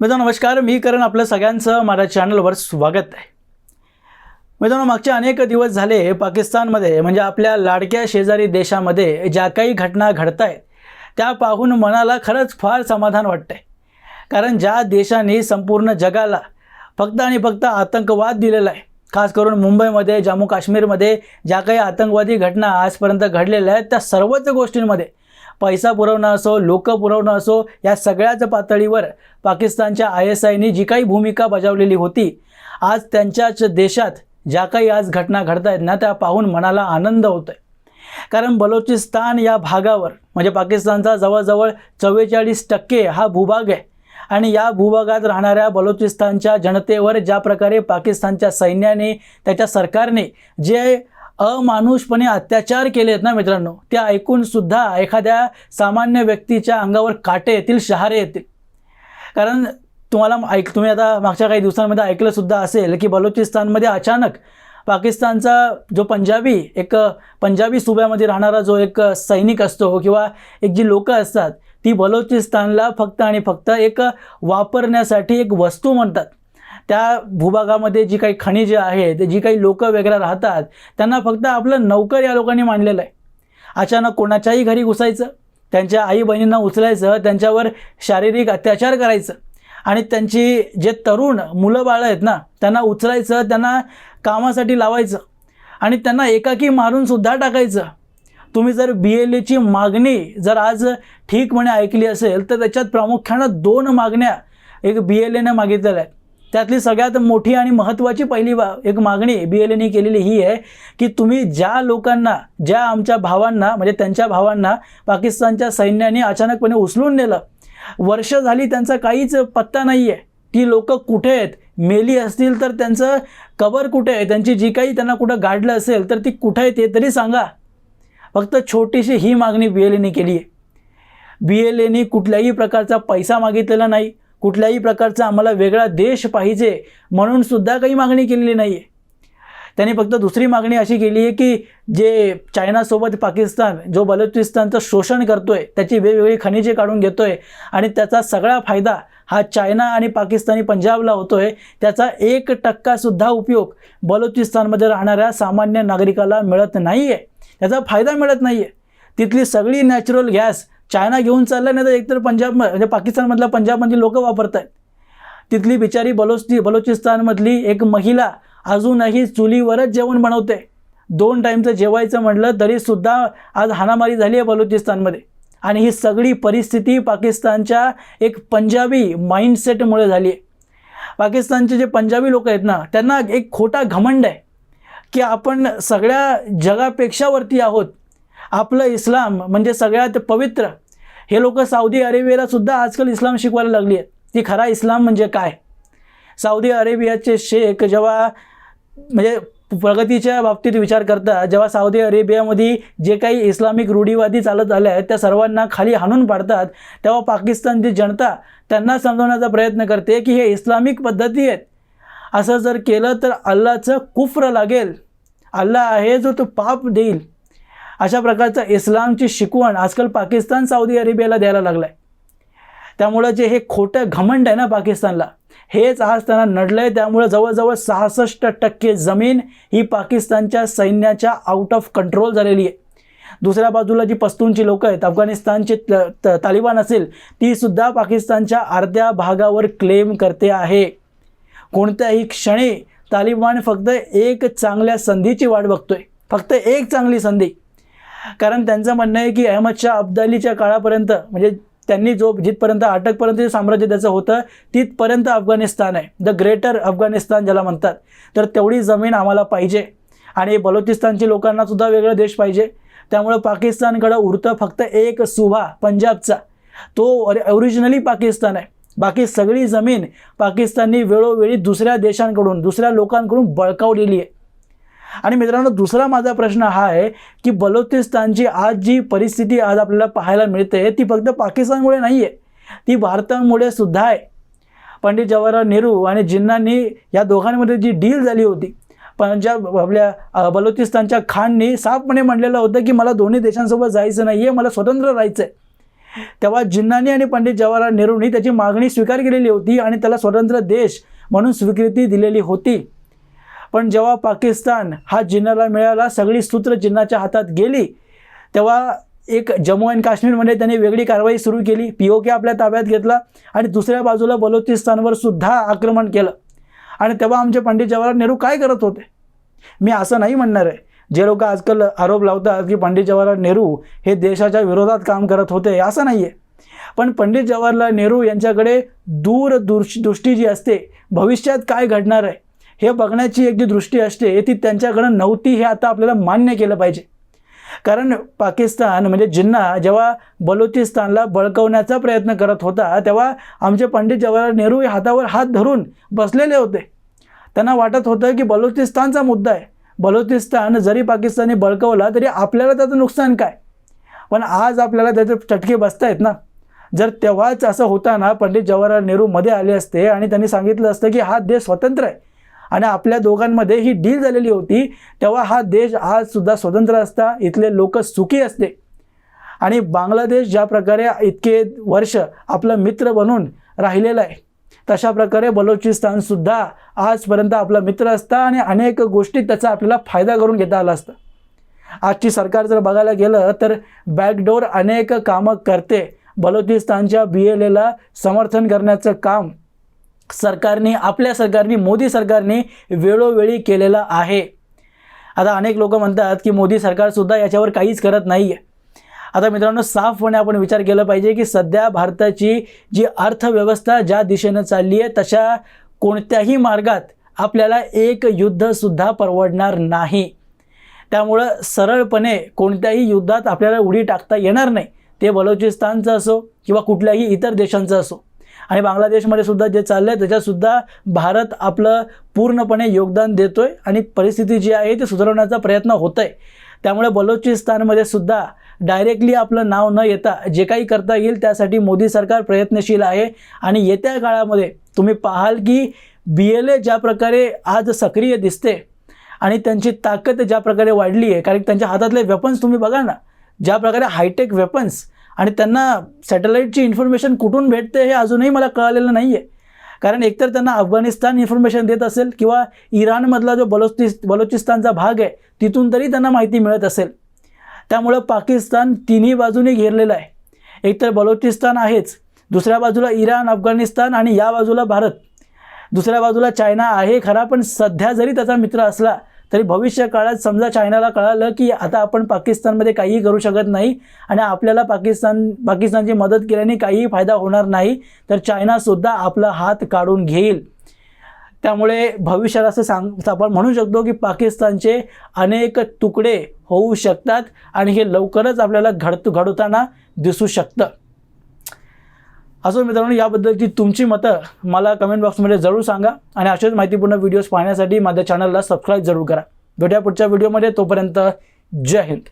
मित्रांनो नमस्कार. मी करण आपलं सगळ्यांचं माझ्या चॅनलवर स्वागत आहे. मित्रांनो मागचे अनेक दिवस झाले पाकिस्तानमध्ये म्हणजे आपल्या लाडक्या शेजारी देशामध्ये ज्या काही घटना घडत आहेत त्या पाहून मनाला खरंच फार समाधान वाटतं आहे कारण ज्या देशाने संपूर्ण जगाला फक्त आणि फक्त आतंकवाद दिलेला आहे खास करून मुंबईमध्ये जम्मू काश्मीरमध्ये ज्या काही आतंकवादी घटना आजपर्यंत घडलेल्या आहेत त्या सर्वच गोष्टींमध्ये पैसा पुरवणं असो लोक पुरवणं असो या सगळ्याच पातळीवर पाकिस्तानच्या आय एस आयने जी काही भूमिका बजावलेली होती आज त्यांच्याच देशात ज्या काही आज घटना घडत आहेत ना त्या पाहून मनाला आनंद होतो आहे कारण बलोचिस्तान या भागावर म्हणजे पाकिस्तानचा जवळजवळ चव्वेचाळीस टक्के हा भूभाग आहे. आणि या भूभागात राहणाऱ्या बलोचिस्तानच्या जनतेवर ज्या प्रकारे पाकिस्तानच्या सैन्याने त्याच्या सरकारने जे अमानुषपणे अत्याचार केले आहेत ना मित्रांनो? ते ऐकून सुद्धा एखाद्या सामान्य व्यक्तीच्या अंगावर काटे येतील शहारे येतील. कारण तुम्हाला ऐक तुम्ही आता मागच्या काही दिवसांमध्ये ऐकलं सुद्धा असेल की बलुचिस्तानमध्ये अचानक पाकिस्तानचा जो पंजाबी एक पंजाबी सुब्यामध्ये राहणारा जो एक सैनिक असतो किंवा एक जी लोकं असतात ती बलोचिस्तानला फक्त आणि फक्त एक वापरण्यासाठी एक वस्तू म्हणतात. त्या भूभागामध्ये जी काही खनिजे आहेत जी काही लोक वगैरे राहतात त्यांना फक्त आपलं नौकर या लोकांनी मानलेलं आहे. अचानक कोणाच्याही घरी घुसायचं त्यांच्या आई बहिणींना उचलायचं त्यांच्यावर शारीरिक अत्याचार करायचं आणि त्यांची जे तरुण मुलं बाळं आहेत ना त्यांना उचलायचं त्यांना कामासाठी लावायचं आणि त्यांना एकाकी मारूनसुद्धा टाकायचं. तुम्ही जर बी एल एची मागणी जर आज ठीकपणे ऐकली असेल तर त्याच्यात प्रामुख्यानं दोन मागण्या एक बी एल एनं मागितलेल्या आहेत. त्यातली सगळ्यात मोठी आणि महत्त्वाची पहिली बा एक मागणी बी एल एने केलेली ही आहे की तुम्ही ज्या लोकांना ज्या आमच्या भावांना म्हणजे त्यांच्या भावांना पाकिस्तानच्या सैन्याने अचानकपणे उचलून नेलं वर्ष झाली त्यांचा काहीच पत्ता नाही आहे ती लोकं कुठे आहेत? मेली असतील तर त्यांचं कबर कुठे आहे? त्यांची जी काही त्यांना कुठं गाडलं असेल तर ती कुठं आहे ते तरी सांगा. फक्त छोटीशी ही मागणी बी एल एने केली आहे. बी एल एने कुठल्याही प्रकारचा पैसा मागितलेला नाही. कुठल्याही प्रकारचा आम्हाला वेगळा देश पाहिजे म्हणून सुद्धा काही मागणी केलेली नाही आहे त्यांनी फक्त दुसरी मागणी अशी केली आहे की जे चायनासोबत पाकिस्तान जो बलुचिस्तानचं शोषण करतो आहे त्याची वेगवेगळी खनिजे काढून घेतो आहे आणि त्याचा सगळा फायदा हा चायना आणि पाकिस्तानी पंजाबला होतो आहे त्याचा एक टक्कासुद्धा उपयोग बलुचिस्तानमध्ये राहणाऱ्या सामान्य नागरिकाला मिळत नाही आहे त्याचा फायदा मिळत नाही आहे तिथली सगळी नॅचरल गॅस चायना घेऊन चालला नाही तर एकतर पंजाब म्हणजे पाकिस्तानमधल्या पंजाबमधली लोकं वापरत आहेत तिथली बिचारी बलोचि बलोचिस्तानमधली एक महिला अजूनही चुलीवरच जेवण बनवते. दोन टाईमचं जेवायचं म्हटलं तरीसुद्धा आज हाणामारी झाली आहे बलुचिस्तानमध्ये. आणि ही सगळी परिस्थिती पाकिस्तानच्या एक पंजाबी माइंडसेटमुळे झाली आहे. पाकिस्तानचे जे पंजाबी लोक आहेत ना त्यांना एक खोटा घमंड आहे की आपण सगळ्या जगापेक्षा वरती आहोत. आपलं इस्लाम म्हणजे सगळ्यात पवित्र. हे लोक सौदी अरेबियाला सुद्धा आजकाल इस्लाम शिकवायला लागली आहेत. की खरा इस्लाम म्हणजे काय? सौदी अरेबियाचे शेख जेव्हा म्हणजे प्रगतीच्या बाबतीत विचार करता जेव्हा सौदी अरेबियामध्ये जे काही इस्लामिक रूढीवादी चालत आल्या आहेत त्या सर्वांना खाली हाणून पाडतात तेव्हा पाकिस्तानची जनता त्यांना समजवण्याचा प्रयत्न करते की हे इस्लामिक पद्धती आहेत. असं जर केलं तर अल्लाचं कुफ्र लागेल. अल्ला आहे जो तो पाप देईल. अशा प्रकारचं इस्लामची शिकवण आजकाल पाकिस्तान सौदी अरेबियाला द्यायला लागलं आहे त्यामुळं जे हे खोटं घमंड आहे ना पाकिस्तानला हेच आज त्यांना नडलं आहे त्यामुळं जवळजवळ सहासष्ट टक्के जमीन ही पाकिस्तानच्या सैन्याच्या आउट ऑफ कंट्रोल झालेली आहे. दुसऱ्या बाजूला जी पस्तूनची लोकं आहेत अफगाणिस्तानची त- त- तालिबान असेल ती सुद्धा पाकिस्तानच्या अर्ध्या भागावर क्लेम करते आहे. कोणत्याही क्षणी तालिबान फक्त एक चांगल्या संधीची वाट बघतोय. फक्त एक चांगली संधी. कारण त्यांचं म्हणणं आहे की अहमद शाह अब्दालीच्या काळापर्यंत म्हणजे त्यांनी जो जिथपर्यंत अटकपर्यंत जे साम्राज्य त्याचं होतं तिथपर्यंत अफगाणिस्तान आहे. द ग्रेटर अफगाणिस्तान ज्याला म्हणतात. तर तेवढी जमीन आम्हाला पाहिजे. आणि बलुचिस्तानची लोकांना सुद्धा वेगळा देश पाहिजे. त्यामुळं पाकिस्तानकडं उरतं फक्त एक सुभा पंजाबचा. तो ओरिजिनली पाकिस्तान आहे. बाकी सगळी जमीन पाकिस्ताननी वेळोवेळी दुसऱ्या देशांकडून दुसऱ्या लोकांकडून बळकावलेली आहे. आणि मित्रांनो दुसरा माझा प्रश्न हा आहे की बलोचिस्तानची आज जी परिस्थिती आज आपल्याला पाहायला मिळते ती फक्त पाकिस्तानमुळे नाही आहे ती भारतामुळे सुद्धा आहे. पंडित जवाहरलाल नेहरू आणि जिन्नांनी या दोघांमध्ये जी डील झाली होती पंजाब आपल्या बलुचिस्तानच्या बलोचिस्तानच्या खाननी साफपणे म्हणलेलं होतं की मला दोन्ही देशांसोबत जायचं नाही आहे मला स्वतंत्र राहायचं आहे तेव्हा जिन्नानी आणि पंडित जवाहरलाल नेहरूंनी त्याची मागणी स्वीकार केलेली होती आणि त्याला स्वतंत्र देश म्हणून स्वीकृती दिलेली होती. पण जेव्हा पाकिस्तान हा जिन्नाला मिळाला सगळी सूत्र जिन्नाच्या हातात गेली तेव्हा एक जम्मू अँड काश्मीरमध्ये त्यांनी वेगळी कारवाई सुरू केली. पी ओ के आपल्या ताब्यात घेतला आणि दुसऱ्या बाजूला बलोचिस्तानवर सुद्धा आक्रमण केलं. आणि तेव्हा आमचे पंडित जवाहरलाल नेहरू काय करत होते? मी असं नाही म्हणणार आहे. जे लोक आजकाल आरोप लावतात की पंडित जवाहरलाल नेहरू हे देशाच्या विरोधात काम करत होते असं नाही आहे. पण पंडित जवाहरलाल नेहरू यांच्याकडे दूर दृष्टी जी असते भविष्यात काय घडणार आहे? हे बघण्याची एक जी दृष्टी असते ती त्यांच्याकडं नव्हती हे आता आपल्याला मान्य केलं पाहिजे. कारण पाकिस्तान म्हणजे जिन्ना जेव्हा बलुचिस्तानला बळकवण्याचा प्रयत्न करत होता तेव्हा आमचे पंडित जवाहरलाल नेहरू हातावर हात धरून बसलेले होते. त्यांना वाटत होतं की बलुचिस्तानचा मुद्दा आहे. बलुचिस्तान जरी पाकिस्तानने बळकवला तरी आपल्याला त्याचं नुकसान काय? पण आज आपल्याला त्याचे चटके बसत आहेत ना? जर तेव्हाच असं होताना पंडित जवाहरलाल नेहरू मध्ये आले असते आणि त्यांनी सांगितलं असतं की हा देश स्वतंत्र आहे आणि आपल्या दोघांमध्ये ही डील झालेली होती तेव्हा हा देश आज सुद्धा स्वतंत्र असता इथले लोक सुखी असते. आणि बांगलादेश ज्या प्रकारे इतके वर्ष आपला मित्र बनून राहिलेला आहे तशा प्रकारे बलुचिस्तानसुद्धा आजपर्यंत आपला मित्र असता आणि अनेक गोष्टीत त्याचा आपल्याला फायदा करून घेता आला असता. आजची सरकार जर बघायला गेलं तर बॅकडोर अनेक कामं करते. बलोचिस्तानच्या बी एल एला समर्थन करण्याचं काम सरकारने आपल्या सरकारने मोदी सरकारने वेळोवेळी केलेलं आहे. आता अनेक लोक म्हणतात की मोदी सरकारसुद्धा याच्यावर काहीच करत नाही आहे आता मित्रांनो साफपणे आपण विचार केला पाहिजे की सध्या भारताची जी अर्थव्यवस्था ज्या दिशेनं चालली आहे तशा कोणत्याही मार्गात आपल्याला एक युद्धसुद्धा परवडणार नाही. त्यामुळं सरळपणे कोणत्याही युद्धात आपल्याला उडी टाकता येणार नाही. ते बलोचिस्तानचं असो किंवा कुठल्याही इतर देशांचं असो. आणि बांगलादेशमध्ये सुद्धा जे चाललं आहे त्याच्यातसुद्धा भारत आपलं पूर्णपणे योगदान देतो आहे आणि परिस्थिती जी आहे ती सुधारवण्याचा प्रयत्न होत आहे त्यामुळे बलोचिस्तानमध्ये सुद्धा डायरेक्टली आपलं नाव न येता जे काही करता येईल त्यासाठी मोदी सरकार प्रयत्नशील आहे. आणि येत्या काळामध्ये तुम्ही पाहाल की बी एल ए ज्या प्रकारे आज सक्रिय दिसते आणि त्यांची ताकद ज्या प्रकारे वाढली आहे कारण त्यांच्या हातातले वेपन्स तुम्ही बघा ना ज्या प्रकारे हायटेक वेपन्स आणि त्यांना सॅटेलाईटची इन्फॉर्मेशन कुठून भेटते हे अजूनही मला कळलेलं नाही आहे कारण एकतर त्यांना अफगाणिस्तान इन्फॉर्मेशन देत असेल किंवा इराणमधला जो बलोचिस बलोचिस्तानचा भाग आहे तिथून तरी त्यांना माहिती मिळत असेल. त्यामुळं पाकिस्तान तिन्ही बाजूने घेरलेलं आहे. एकतर बलोचिस्तान आहेच दुसऱ्या बाजूला इराण अफगाणिस्तान आणि या बाजूला भारत. दुसऱ्या बाजूला चायना आहे खरा पण सध्या जरी त्याचा मित्र असला तरी भविष्य काळात समजा चायनाला कळालं की आता आपण पाकिस्तानमध्ये काहीही करू शकत नाही आणि आपल्याला पाकिस्तान पाकिस्तानची मदत केल्याने काहीही फायदा होणार नाही तर चायनासुद्धा आपला हात काढून घेईल. त्यामुळे भविष्यात असं सांग आपण म्हणू शकतो की पाकिस्तानचे अनेक तुकडे होऊ शकतात आणि हे लवकरच आपल्याला घडत घडवताना दिसू शकतं. असो मित्रांनो याबद्दलची तुमची मतं मला कमेंट बॉक्समध्ये जरूर सांगा आणि असेच माहितीपूर्ण व्हिडिओज पाहण्यासाठी माझ्या चॅनलला सबस्क्राईब जरूर करा. भेटूया पुढच्या व्हिडिओमध्ये तोपर्यंत जय हिंद.